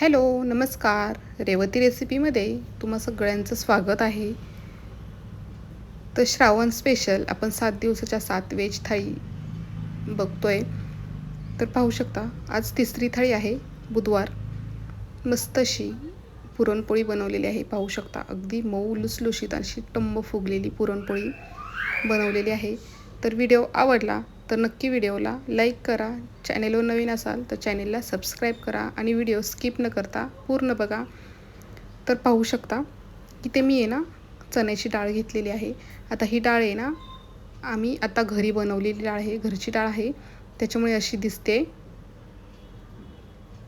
Hello नमस्कार. रेवती रेसिपीमध्ये तुम्हा सगळ्यांचं स्वागत आहे. तर श्रावण स्पेशल आपण सात दिवसाच्या सात वेज थाळी बघतोय. तर पाहू शकता आज तिसरी थाळी आहे बुधवार. मस्त अशी पुरणपोळी बनवलेली आहे पाहू शकता. अगदी मऊ लुसलुशीत अशी टंब फुगलेली पुरणपोळी बनवलेली आहे. तर व्हिडिओ आवडला तर नक्की व्हिडिओला लाईक करा. चॅनेलवर नवीन असाल तर चॅनेलला सबस्क्राईब करा आणि व्हिडिओ स्किप न करता पूर्ण बघा. तर पाहू शकता की ते मी आहे ना चण्याची डाळ घेतलेली आहे. आता ही डाळ आहे ना आम्ही आता घरी बनवलेली डाळ आहे घरची डाळ आहे. त्याच्यामुळे अशी दिसते.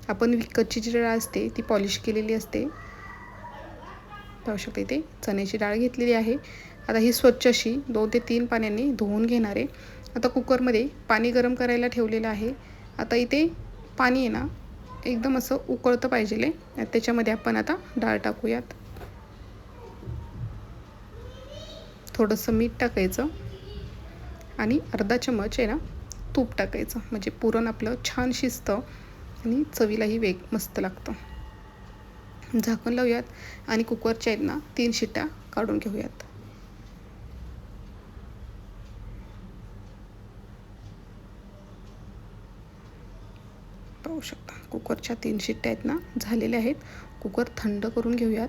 आपण विकतची जी डाळ असते ती पॉलिश केलेली असते. पाहू शकते इथे चण्याची डाळ घेतलेली आहे. आता ही स्वच्छ अशी दोन ते तीन पाण्याने धुवून घेणार आहे. आता कुकरमध्ये पाणी गरम करायला ठेवलेलं आहे. आता इथे पाणी आहे ना एकदम असं उकळतं पाहिजे त्याच्यामध्ये आपण आता डाळ टाकूयात. थोडंसं मीठ टाकायचं. आणि अर्धा चमच आहे ना तूप टाकायचं. म्हणजे पुरण आपलं छान शिजतं आणि चवीलाही वेग मस्त लागतं. झाकण लावूयात आणि कुकरच्या आहेत ना तीन शिट्ट्या काढून घेऊयात. पाहू शकता कुकरच्या तीन शिट्ट्या आहेत ना झालेल्या आहेत. कुकर थंड करून घेऊयात.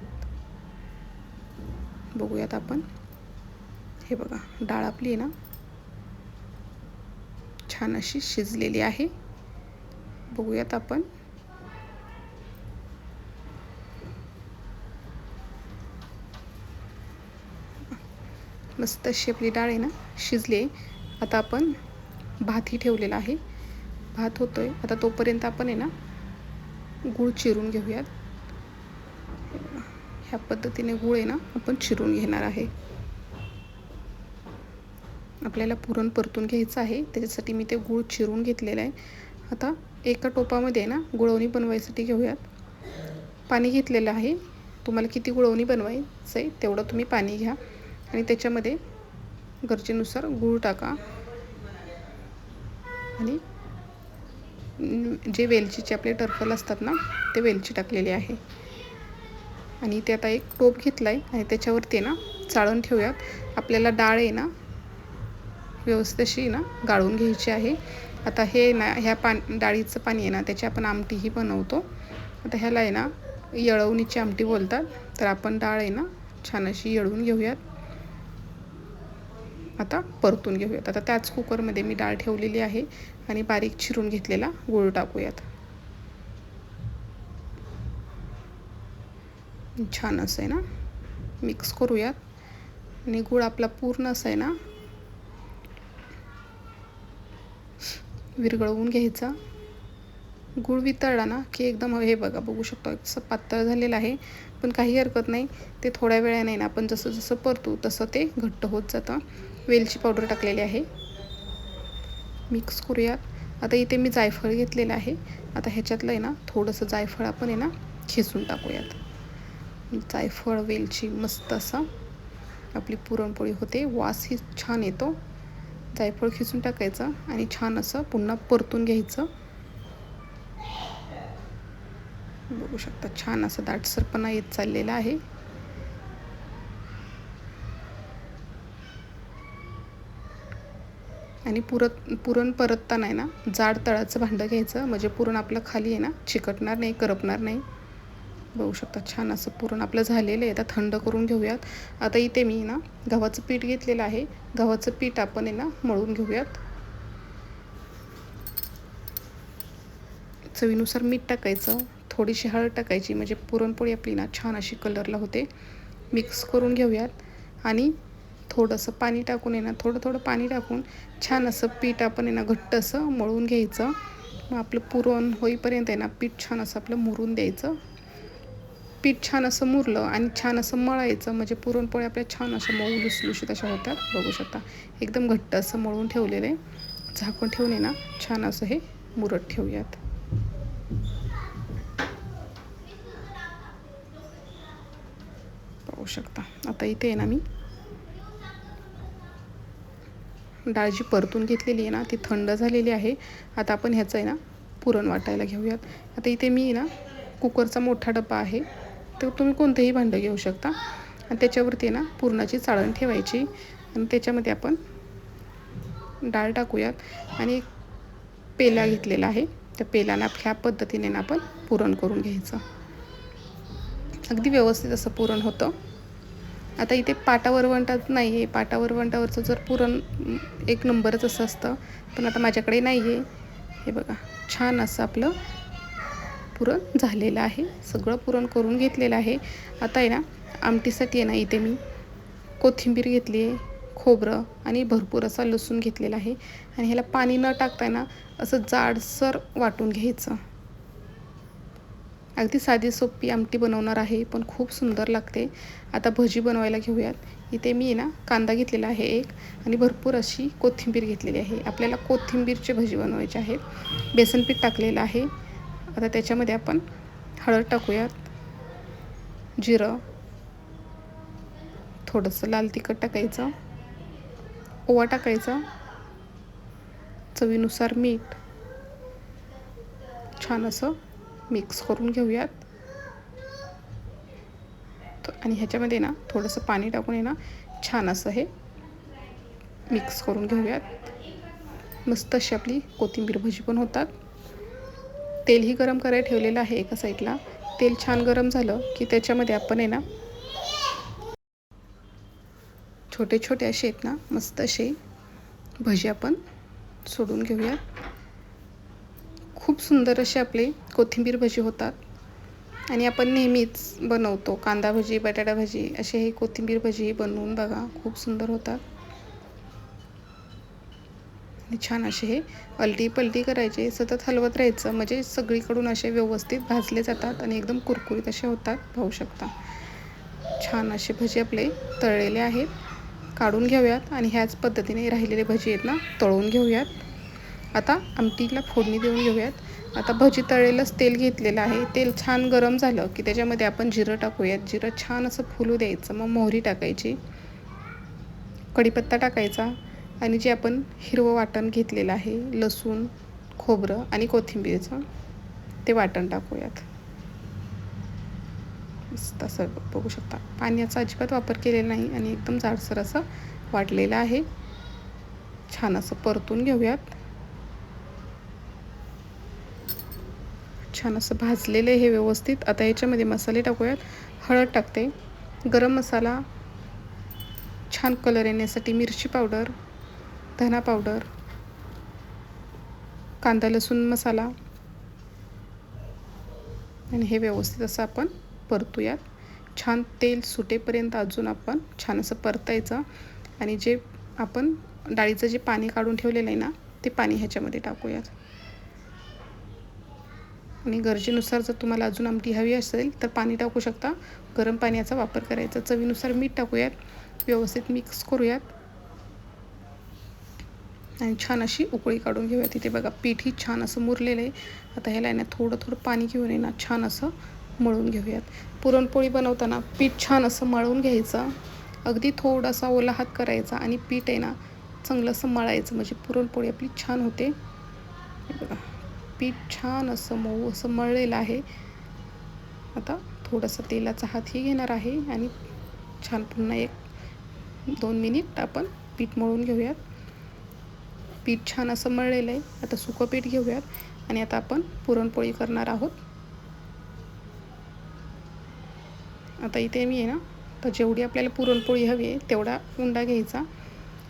बघूयात आपण. हे बघा डाळ आपली आहे ना छान अशी शिजलेली आहे. बघूयात आपण. मस्त अशी आपली डाळ आहे ना शिजली आहे. आता आपण भातही ठेवलेला आहे. भात होतो आहे आता तोपर्यंत आपण आहे ना गूळ चिरून घेऊयात. ह्या पद्धतीने गूळ आहे ना आपण चिरून घेणार आहे. आपल्याला पुरण परतून घ्यायचं आहे. त्याच्यासाठी मी ते गूळ चिरून घेतलेलं आहे. आता एका टोपामध्ये ना गुळवणी बनवायसाठी घेऊयात. पाणी घेतलेलं आहे. तुम्हाला किती गुळवणी बनवायचं आहे तेवढं तुम्ही पाणी घ्या. आणि त्याच्यामध्ये गरजेनुसार गूळ टाका. आणि जे वेलचीचे आपले टर्फल असतात ना ते वेलची टाकलेली आहे. आणि ते आता एक टोप घेतला आहे आणि त्याच्यावरती ना चाळून ठेवूयात. आपल्याला डाळ आहे ना व्यवस्थितशी ना गाळून घ्यायची आहे. आता हे ना ह्या पान डाळीचं पाणी आहे ना त्याची आपण आमटीही बनवतो. आता ह्याला आहे ना येळवणीची आमटी बोलतात. तर आपण डाळ आहे ना छान अशी येळवून घेऊयात. आता परतून घेऊयात. आता त्याच कुकरमध्ये मी डाळ ठेवलेली आहे आणि बारीक चिरून घेतलेला गूळ टाकूयात. छान असं आहे ना? मिक्स करूयात. आणि गूळ आपला पूर्ण असं आहे ना? विरघळवून घ्यायचा. गूळ वितळला ना की एकदम हे बघा बघू शकतो असं पातळ झालेलं आहे. पण काही हरकत नाही ते थोड्या वेळाने ना आपण जसं जसं परतू तसं ते घट्ट होत जातं. वेलची पावडर टाकलेली आहे. मिक्स करूयात. आता इथे मी जायफळ घेतलेलं आहे. आता ह्याच्यातलं आहे ना थोडंसं जायफळ आपण आहे ना खेचून टाकूयात. जायफळ वेलची मस्त असं आपली पुरणपोळी होते. वास ही छान येतो. जायफळ खिसून टाकायचं आणि छान असं पुन्हा परतून घ्यायचं. बघू शकता छान असं दाटसरपणा येत चाललेला आहे. आणि पुरत पुरण परतताना आहे ना जाड तळाचं भांडं घ्यायचं म्हणजे पुरण आपलं खाली आहे ना चिकटणार नाही करपणार नाही. बघू शकता छान असं पुरण आपलं झालेलं आहे. आता थंड करून घेऊयात. आता इथे मी ना गव्हाचं पीठ घेतलेलं आहे. गव्हाचं पीठ आपण आहे ना मळून घेऊयात. चवीनुसार मीठ टाकायचं. थोडीशी हळद टाकायची म्हणजे पुरणपोळी आपली ना छान अशी कलरला होते. मिक्स करून घेऊयात. आणि थोडंसं पाणी टाकून आहे ना थोडं थोडं पाणी टाकून छान असं पीठ आपण आहे ना घट्ट असं मळून घ्यायचं. मग आपलं पुरण होईपर्यंत आहे ना पीठ छान असं आपलं मुरून द्यायचं. पीठ छान असं मुरलं आणि छान असं मळायचं म्हणजे पुरणपोळी आपल्या छान असं मऊ लुसलुशीत अशा होतात. बघू शकता. एकदम घट्ट असं मळून ठेवलेलं आहे. झाकून ठेवून आहे ना छान असं हे मुरत ठेवूयात. शकता. आता इथे आहे ना मी. डाळ जी परतून घेतलेली आहे ना ती थंड झालेली आहे. आता आपण ह्याचं आहे ना पुरण वाटायला घेऊयात. आता इथे मी ना कुकरचा मोठा डबा आहे. तर तुम्ही कोणतंही भांडं घेऊ शकता. आणि त्याच्यावरती ना पुरणाची चाळण ठेवायची. आणि त्याच्यामध्ये आपण डाळ टाकूयात. आणि एक पेला घेतलेला आहे. त्या पेलाला ह्या पद्धतीने ना आपण पुरण करून घ्यायचं. अगदी व्यवस्थित असं पुरण होतं. आता इथे पाटा वरवंटात नाही आहे. पाटा वरवंटावरचं जर पुरण एक नंबरच असं असतं. पण आता माझ्याकडे नाही आहे. हे बघा छान असं आपलं पुरण झालेलं आहे. सगळं पुरण करून घेतलेलं आहे. आता आहे ना आमटीसाठी आहे ना इथे मी कोथिंबीर घेतली आहे खोबरं आणि भरपूर असा लसूण घेतलेला आहे. आणि ह्याला पाणी न टाकता ना असं जाडसर वाटून घ्यायचं. अगदी साधी सोपी आमटी बनवणार आहे पण खूप सुंदर लागते. आता भजी बनवायला घेऊयात. इथे मी ना कांदा घेतलेला आहे एक आणि भरपूर अशी कोथिंबीर घेतलेली आहे. आपल्याला कोथिंबीरची भजी बनवायचे आहे बेसनपीठ टाकलेलं आहे. आता त्याच्यामध्ये आपण हळद टाकूयात. जिरं. थोडंसं लाल तिखट टाकायचं. ओवा टाकायचा. चवीनुसार मीठ. छान असं मिक्स करून घेऊयात. आणि ह्याच्यामध्ये ना थोडंसं पाणी टाकून आहे ना छान असं हे मिक्स करून घेऊयात. मस्त अशी आपली कोथिंबीर भजी पण होतात. तेलही गरम करायला ठेवलेलं आहे एका साईडला. तेल छान गरम झालं की त्याच्यामध्ये आपण आहे ना छोटे छोटे असे आहेत ना मस्त असे भजी आपण सोडून घेऊयात. खूप सुंदर असे आपले कोथिंबीर भजी होतात. आणि आपण नेहमीच बनवतो. कांदा भजी बटाटा भजी असे हे कोथिंबीर भजी बनवून बघा. खूप सुंदर होतात. आणि छान असे हे अलटी पलटी करायचे. सतत हलवत राहायचं. म्हणजे सगळीकडून असे व्यवस्थित भाजले जातात आणि एकदम कुरकुरीत असे होतात. पाहू शकता. छान असे भजी आपले तळलेले आहेत. काढून घेऊयात आणि ह्याच पद्धतीने राहिलेले भजी आहेत ना तळून घेऊयात. आता आमटीला फोडणी देऊन घेऊयात. आता भजी तळलेलंच तेल घेतलेलं आहे. तेल छान गरम झालं की त्याच्यामध्ये आपण जिरं टाकूयात. जिरं छान असं फुलू द्यायचं. मग मोहरी टाकायची. कढीपत्ता टाकायचा. आणि जे आपण हिरवं वाटण घेतलेलं आहे लसूण खोबरं आणि कोथिंबीरचं ते वाटण टाकूयात. तसं बघू शकता. पाण्याचा अजिबात वापर केलेला नाही आणि एकदम जाडसर असं वाटलेलं आहे. छान असं परतून घेऊयात. छान असं भाजलेलं हे व्यवस्थित. आता याच्यामध्ये मसाले टाकूयात. हळद टाकते. गरम मसाला. छान कलर येण्यासाठी मिरची पावडर धना पावडर कांदा लसूण मसाला. आणि हे व्यवस्थित असं आपण परतूयात. छान तेल सुटेपर्यंत अजून आपण छान असं परतायचं. आणि जे आपण डाळीचं जे पाणी काढून ठेवलेलं आहे ना ते पाणी ह्याच्यामध्ये टाकूयात. आणि गरजेनुसार जर तुम्हाला अजून आमटी हवी असेल तर पाणी टाकू शकता. गरम पाण्याचा वापर करायचा. चवीनुसार मीठ टाकूयात. व्यवस्थित मिक्स करूयात. आणि छान अशी उकळी काढून घेऊयात. तिथे बघा पीठही छान असं मुरलेलं आहे. आता ह्याला ना थोडं थोडं पाणी घेऊन येणार छान असं मळून घेऊयात. पुरणपोळी बनवताना पीठ छान असं मळून घ्यायचं. अगदी थोडासा ओला हात करायचा आणि पीठ आहे ना चांगलं असं मळायचं. म्हणजे पुरणपोळी आपली छान होते. बघा. पीठ छान असं मऊ असं मळलेलं आहे. आता थोडंसं तेलाचा हातही घेणार आहे आणि छान पुन्हा एक दोन मिनिट आपण पीठ मळून घेऊयात. पीठ छान असं मळलेलं आहे. आता सुकं पीठ घेऊयात आणि आता आपण पुरणपोळी करणार आहोत. आता इथे मी आहे ना तर जेवढी आपल्याला पुरणपोळी हवी आहे तेवढा उंडा घ्यायचा.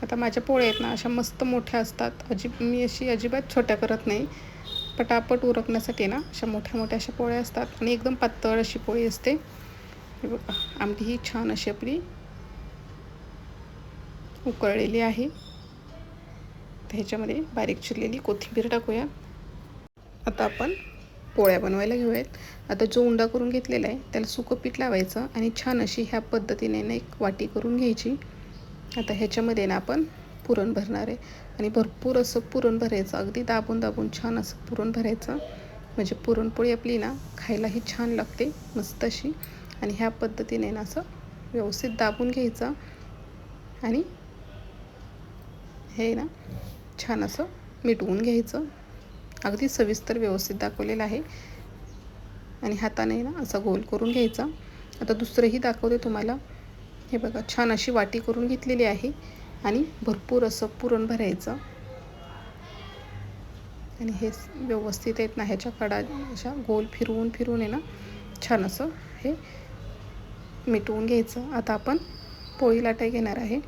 आता माझ्या पोळ्या आहेत ना अशा मस्त मोठ्या असतात. अजिब मी अशी अजिबात छोट्या करत नाही. पटापट उरकण्यासाठी ना अशा मोठ्या मोठ्या अशा पोळ्या असतात आणि एकदम पातळ अशी पोळी असते. हे बघा आमटी ही छान अशी आपली उकळलेली आहे. ह्याच्यामध्ये बारीक चिरलेली कोथिंबीर टाकूया. आता आपण पोळ्या बनवायला घेऊयात. आता जो उंडा करून घेतलेला आहे त्याला सुकं पीठ लावायचं आणि छान अशी ह्या पद्धतीने ना एक वाटी करून घ्यायची. आता ह्याच्यामध्ये ना आपण पुरण भरणार आहे. आणि भरपूर असं पुरण भरायचं. अगदी दाबून दाबून छान असं पुरण भरायचं. म्हणजे पुरणपोळी आपली ना खायलाही छान लागते मस्त अशी. आणि ह्या पद्धतीने ना असं व्यवस्थित दाबून घ्यायचं. आणि हे ना छान असं मिटवून घ्यायचं. अगदी सविस्तर व्यवस्थित दाखवलेलं आहे. आणि हाताने ना असा गोल करून घ्यायचा. आता दुसरंही दाखवते तुम्हाला. हे बघा छान अशी वाटी करून घेतलेली आहे. आणि भरपूर असं पुरण भरायचं. आणि हे व्यवस्थित आहेत ना ह्याच्या कडा अशा गोल फिरवून फिरवून आहे ना छान असं हे मिटवून घ्यायचं. आता आपण पोळी लाटाय घेणार आहे.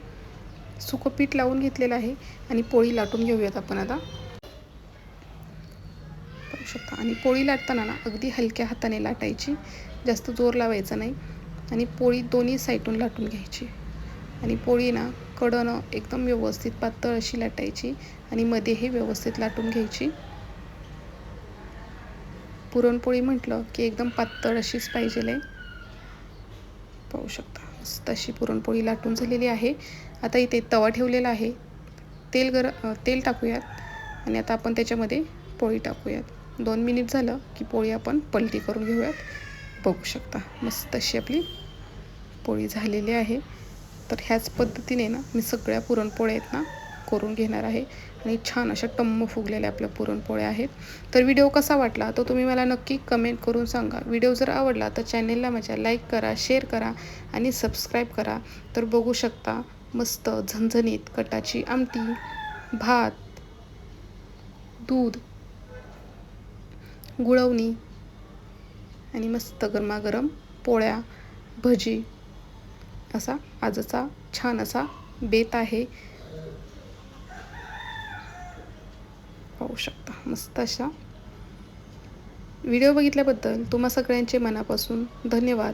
सुकं पीठ लावून घेतलेलं आहे आणि पोळी लाटून घेऊयात आपण आता. पाहू शकता. आणि पोळी लाटताना ना अगदी हलक्या हाताने लाटायची. जास्त जोर लावायचा नाही. आणि पोळी दोन्ही साईडून लाटून घ्यायची. आणि पोळी ना कडनं एकदम व्यवस्थित पातळ अशी लाटायची आणि मध्येही व्यवस्थित लाटून घ्यायची. पुरणपोळी म्हटलं की एकदम पातळ अशीच पाहिजे पाहू शकता मस्त पुरणपोळी लाटून झालेली आहे. आता इथे तवा ठेवलेला आहे. तेल गर तेल टाकूयात आणि आता आपण त्याच्यामध्ये पोळी टाकूयात. दोन मिनिट झालं की पोळी आपण पलटी करून घेऊयात. बघू शकता मस्त अशी आपली पोळी झालेली आहे. तर ह्याच पद्धतीने ना मी सगळ्या पुरणपोळ्या आहेत ना करून घेणार आहे. आणि छान अशा टम्म फुगलेल्या आपल्या पुरणपोळ्या आहेत. तर व्हिडिओ कसा वाटला तो तुम्ही मला नक्की कमेंट करून सांगा. व्हिडिओ जर आवडला तर चॅनेलला माझ्या लाईक करा शेअर करा आणि सबस्क्राईब करा. तर बघू शकता मस्त झणझणीत कटाची आमटी भात दूध गुळवणी आणि मस्त गरमागरम पोळ्या भजी असा आजचा छान असा बेत आहे. पाहू शकता मस्त अशा. व्हिडिओ बघितल्याबद्दल तुम्हा सगळ्यांचे मनापासून धन्यवाद.